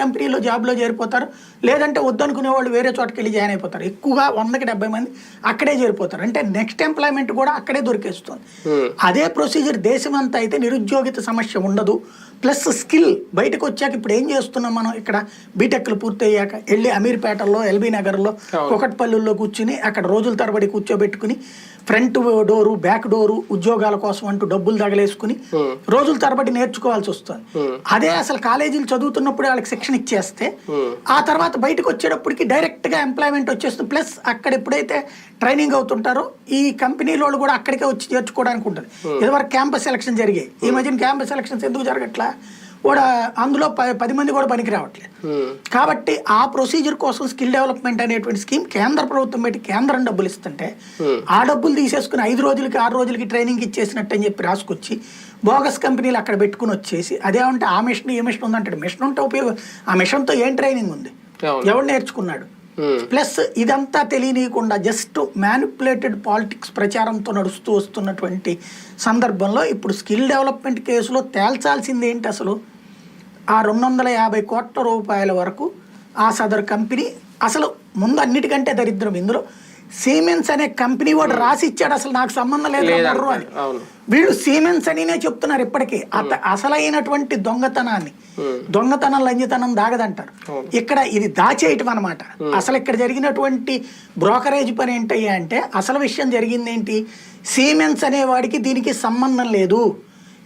కంపెనీలో జాబ్లో చేరిపోతారు. లేదంటే వద్దనుకునే వాళ్ళు వేరే చోటకి వెళ్ళి జాయిన్ అయిపోతారు. ఎక్కువగా వందకి డెబ్బై మంది అక్కడే చేరిపోతారు. అంటే నెక్స్ట్ ఎంప్లాయ్మెంట్ కూడా అక్కడే దొరికేస్తుంది. అదే ప్రొసీజర్ దేశం అంతా అయితే నిరుద్యోగిత సమస్య ఉండదు. ప్లస్ స్కిల్ బయటకు వచ్చాక ఇప్పుడు ఏం చేస్తున్నాం మనం? ఇక్కడ బీటెక్లు పూర్తయ్యాక వెళ్ళి అమీర్పేటలో ఎల్బీ నగర్లో కుకట్పల్లిలో కూర్చుని అక్కడ రోజుల తరబడి కూర్చోబెట్టుకుని ఫ్రంట్ డోరు బ్యాక్ డోరు ఉద్యోగాల కోసం అంటూ డబ్బులు తగలేసుకుని రోజుల తరబడి నేర్చుకోవాల్సి వస్తుంది. అదే అసలు కాలేజీలు చదువుతున్నప్పుడు వాళ్ళకి శిక్షణ ఇచ్చేస్తే ఆ తర్వాత బయటకు వచ్చేటప్పటికి డైరెక్ట్గా ఎంప్లాయ్మెంట్ వచ్చేస్తుంది. ప్లస్ అక్కడ ఎప్పుడైతే ట్రైనింగ్ అవుతుంటారో ఈ కంపెనీలో వాళ్ళు కూడా అక్కడికే వచ్చి చేర్చుకోవడానికి ఉంటుంది. ఇదివరకు క్యాంపస్ సెలక్షన్ జరిగాయి. ఈ మధ్యన క్యాంపస్ సెలక్షన్స్ ఎందుకు జరగట్లా? కూడా అందులో పది మంది కూడా పనికి రావట్లేదు కాబట్టి ఆ ప్రొసీజర్ కోసం స్కిల్ డెవలప్మెంట్ అనేటువంటి స్కీమ్ కేంద్ర ప్రభుత్వం పెట్టి కేంద్రం డబ్బులు ఇస్తుంటే ఆ డబ్బులు తీసేసుకుని ఐదు రోజులకి ఆరు రోజులకి ట్రైనింగ్ ఇచ్చేసినట్టు అని చెప్పి రాసుకొచ్చి బోగస్ కంపెనీలు అక్కడ పెట్టుకుని వచ్చేసి అదేమంటే ఆ మిషన్ ఈ మిషన్ ఉందంటాడు. మిషన్ ఉంటే ఉపయోగం ఆ మిషన్తో ఏం ట్రైనింగ్ ఉంది. ఎవడు నేర్చుకున్నాడు? Hmm. ప్లస్ ఇదంతా తెలియనీయకుండా జస్ట్ మ్యానిపులేటెడ్ పాలిటిక్స్ ప్రచారంతో నడుస్తూ వస్తున్నటువంటి సందర్భంలో ఇప్పుడు స్కిల్ డెవలప్మెంట్ కేసులో తేల్చాల్సింది ఏంటి అసలు? ఆ రెండు వందల యాభై కోట్ల రూపాయల వరకు ఆ సదర్ కంపెనీ అసలు ముందు అన్నిటికంటే దరిద్రం. ఇందులో సీమెన్స్ అనే కంపెనీ వాడు రాసి ఇచ్చాడు అసలు నాకు సంబంధం లేదు అని. వీళ్ళు సీమెన్స్ అనినే చెప్తున్నారు ఇప్పటికీ. అత అసలైనటువంటి దొంగతనాన్ని. దొంగతనం లంజితనం దాగదంటారు. ఇక్కడ ఇది దాచేయటం అనమాట అసలు ఇక్కడ జరిగినటువంటి బ్రోకరేజ్ పని ఏంటయ్యా అంటే అసలు విషయం జరిగింది ఏంటి సీమెన్స్ అనే వాడికి దీనికి సంబంధం లేదు.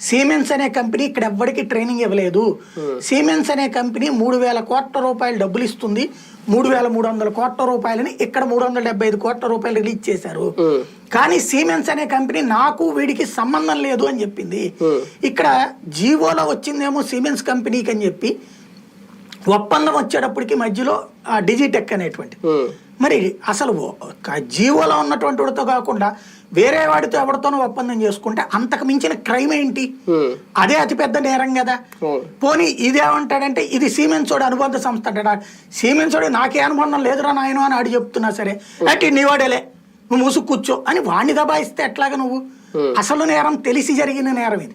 సీమెన్స్ అనే కంపెనీ ఇక్కడ ఎవ్వడికి ట్రైనింగ్ ఇవ్వలేదు సీమెన్స్ అనే కంపెనీ మూడు వేల కోట్ల రూపాయలు డబ్బులు ఇస్తుంది. మూడు వేల మూడు వందల కోట్ల రూపాయలని ఇక్కడ మూడు వందల డెబ్బై ఐదు కోట్ల రూపాయలు రిలీజ్ చేశారు. కానీ సీమెన్స్ అనే కంపెనీ నాకు వీడికి సంబంధం లేదు అని చెప్పింది. ఇక్కడ జీవోలో వచ్చిందేమో సీమెన్స్ కంపెనీకి అని చెప్పి ఒప్పందం వచ్చేటప్పటికి మధ్యలో ఆ డిజిటెక్ అనేటువంటి మరి అసలు జీవోలో ఉన్నటువంటి వాడితో కాకుండా వేరే వాడితో ఎవరితోనో ఒప్పందం చేసుకుంటే అంతకు మించిన క్రైమ్ ఏంటి? అదే అతిపెద్ద నేరం కదా. పోనీ ఇదేమంటాడంటే ఇది సీమెన్స్ వాడు అనుబంధ సంస్థ అంటాడా? సీమెన్స్ వాడు నాకే అనుబంధం లేదురా నాయన అని ఆడు చెప్తున్నా సరే. అంటే నీవాడేలే నువ్వు మూసుకు కూర్చో అని వాడిని దబాయిస్తే ఎట్లాగా నువ్వు? అసలు నేరం తెలిసి జరిగిన నేరం ఇది.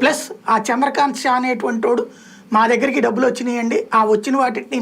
ప్లస్ ఆ చంద్రకాంత్ షా అనేటువంటి వాడు మా దగ్గరికి డబ్బులు వచ్చినాయండి. ఆ వచ్చిన వాటిని